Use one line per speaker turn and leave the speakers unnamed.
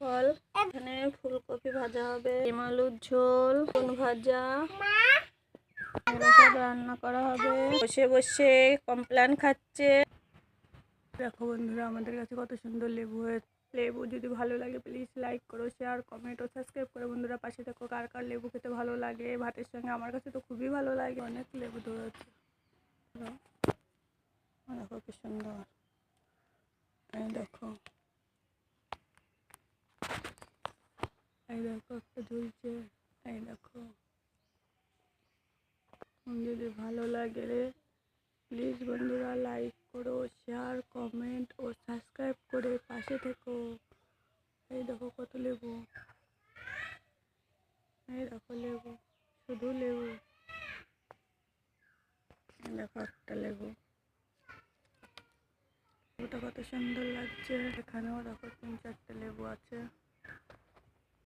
ফল। এখানে ফুলকপি ভাজা হবে, ডিম আলুর ঝোল বেগুন ভাজা। রান্না করা হবে। বসে বসে কমপ্লেন খাচ্ছে। দেখো বন্ধুরা, আমাদের কাছে কত সুন্দর লেবু হয়েছে লেবু যদি ভালো লাগে প্লিজ লাইক করো শেয়ার কমেন্ট ও সাবস্ক্রাইব করো। বন্ধুরা, পাশে থাকো কার কার লেবু খেতে ভালো লাগে। ভাতের সঙ্গে আমার কাছে তো খুবই ভালো লাগে। অনেক লেবু ধরেছে দেখো কি সুন্দর। দেখো। এই দেখো, একটা ঝুলছে। এই দেখো। যদি ভালো লাগে প্লিজ বন্ধুরা লাইক করো শেয়ার কমেন্ট ও সাবস্ক্রাইব করে পাশে থেকো। এই দেখো কত লেবু। এই দেখো লেবু, শুধু লেবু। দেখো একটা লেবু। লেবুটা কত সুন্দর লাগছে। এখানেও দেখো তিন চারটে লেবু আছে।